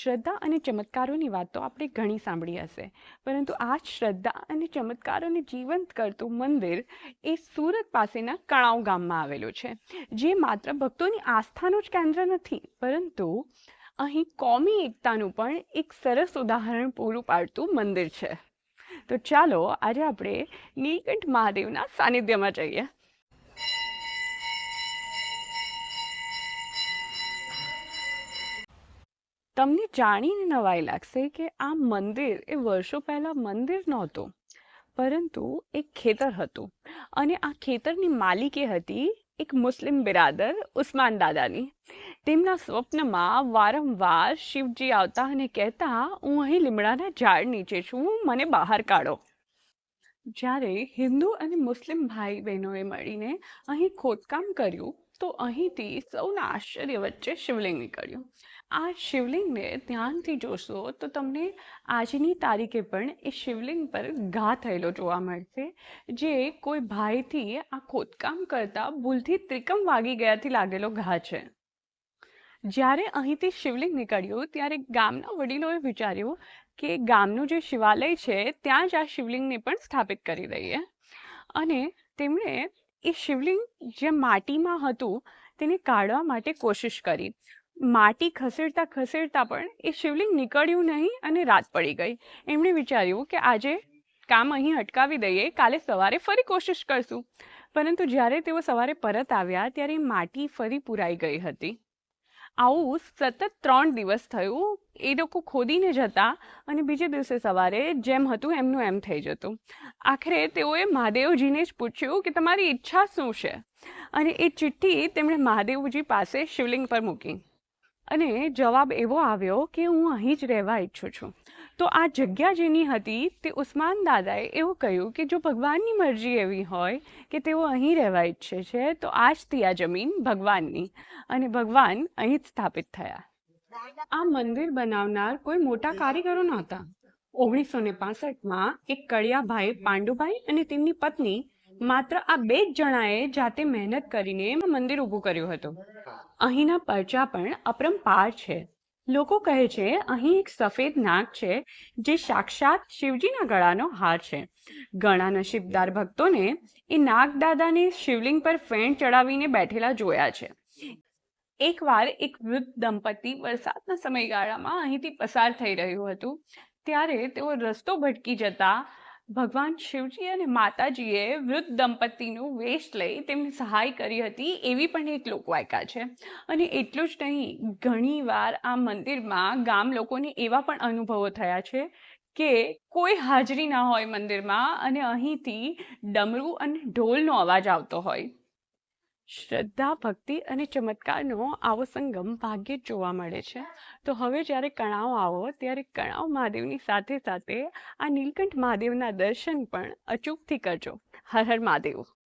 શ્રદ્ધા અને ચમત્કારોની વાત તો આપણે ઘણી સાંભળી હશે. પરંતુ આ શ્રદ્ધા અને ચમત્કારોને જીવંત કરતું મંદિર એ સુરત પાસેના કણાવ ગામમાં આવેલું છે. જે માત્ર ભક્તોની આસ્થાનું જ કેન્દ્ર નથી, પરંતુ અહીં કોમી એકતાનું પણ એક સરસ ઉદાહરણ પૂરું પાડતું મંદિર છે. તો ચાલો આજે આપણે નીલકંઠ મહાદેવના સાનિધ્યમાં જઈએ. તમને જાણીને નવાઈ લાગશે કે આ મંદિર એ વર્ષો પહેલાં મંદિર નહોતું, પરંતુ એક ખેતર હતું અને આ ખેતરની માલિકી હતી એક મુસ્લિમ બિરાદર ઉસ્માન દાદાની. તેમના સ્વપ્નમાં વારંવાર શિવજી આવતા અને કહેતા, હું અહીં લીમડાના ઝાડ નીચે છું, મને બહાર કાઢો. જ્યારે હિન્દુ અને મુસ્લિમ ભાઈ બહેનોએ મળીને અહીં ખોદકામ કર્યું તો અહીંથી સૌના આશ્ચર્ય વચ્ચે શિવલિંગ નીકળ્યું. આ શિવલિંગને ધ્યાનથી જોશો તો તમને આજની તારીખે પણ એ શિવલિંગ પર ઘા થયેલો જોવા મળશે, જે કોઈ ભાઈથી આ ખોદકામ કરતા ભૂલથી ત્રિકમ વાગી ગયાથી લાગેલો ઘા છે. જ્યારે અહીંથી શિવલિંગ નીકળ્યું, ત્યારે ગામના વડીલોએ વિચાર્યું કે ગામનું જે શિવાલય છે, ત્યાં જ આ શિવલિંગને પણ સ્થાપિત કરી દઈએ. અને તેમણે એ શિવલિંગ જે માટીમાં હતું તેને કાઢવા માટે કોશિશ કરી. માટી ખસેડતા ખસેડતા પણ એ શિવલિંગ નીકળ્યું નહીં અને રાત પડી ગઈ. એમણે વિચાર્યું કે આજે કામ અહીં અટકાવી દઈએ, કાલે સવારે ફરી કોશિશ કરશું. પરંતુ જ્યારે તેઓ સવારે પરત આવ્યા ત્યારે માટી ફરી પુરાઈ ગઈ હતી. આવું સતત ત્રણ દિવસ થયું એ લોકો ખોદીને જતા અને બીજે દિવસે સવારે જેમ હતું એમનું એમ થઈ જતું. આખરે તેઓએ મહાદેવજીને જ પૂછ્યું કે તમારી ઈચ્છા શું છે? અને એ ચિઠ્ઠી તેમણે મહાદેવજી પાસે શિવલિંગ પર મૂકી. અને જવાબ એવો આવ્યો કે હું અહીં જ રહેવા ઈચ્છું છું. તો આ જગ્યા જેની હતી તે ઉસ્માન દાદાએ એવું કહ્યું કે જો ભગવાનની મરજી એવી હોય કે તેઓ અહીં રહેવા ઈચ્છે છે, તો આજથી આ જમીન ભગવાનની. અને ભગવાન અહીં જ સ્થાપિત થયા. આ મંદિર બનાવનાર કોઈ મોટા કારીગરો નહોતા. ઓગણીસો ને પાસઠમાં એક કળિયાભાઈ પાંડુભાઈ અને તેમની પત્ની માત્ર આ બે જ જણાએ જાતે મહેનત કરીને મંદિર ઊભું કર્યું હતું. અહીંના પરચા પણ અપરંપાર છે. લોકો કહે છે અહીં એક સફેદ નાગ છે જે સાક્ષાત શિવજીના ગળાનો હાર છે. ઘણા નસીબદાર ભક્તોને એ નાગ દાદાને શિવલિંગ પર ફેણ ચડાવીને બેઠેલા જોયા છે. એકવાર એક વૃદ્ધ દંપતી વરસાદના સમયગાળામાં અહીંથી પસાર થઈ રહ્યું હતું. ત્યારે તેઓ રસ્તો ભટકી જતા ભગવાન શિવજી અને માતાજીએ વૃદ્ધ દંપતીનું વેશ લઈ તેમની સહાય કરી હતી એવી પણ એક લોકવાયકા છે. અને એટલું જ નહીં ઘણીવાર આ મંદિરમાં ગામ લોકોને એવા પણ અનુભવો થયા છે કે કોઈ હાજરી ના હોય મંદિરમાં અને અહીંથી ડમરું અને ઢોલનો અવાજ આવતો હોય. શ્રદ્ધા ભક્તિ અને ચમત્કારનો આવો સંગમ ભાગ્યે જ જોવા મળે છે. તો હવે જ્યારે કણાવ આવો, ત્યારે કણાવ મહાદેવની સાથે સાથે આ નીલકંઠ મહાદેવના દર્શન પણ અચૂકથી કરજો. હર હર મહાદેવ.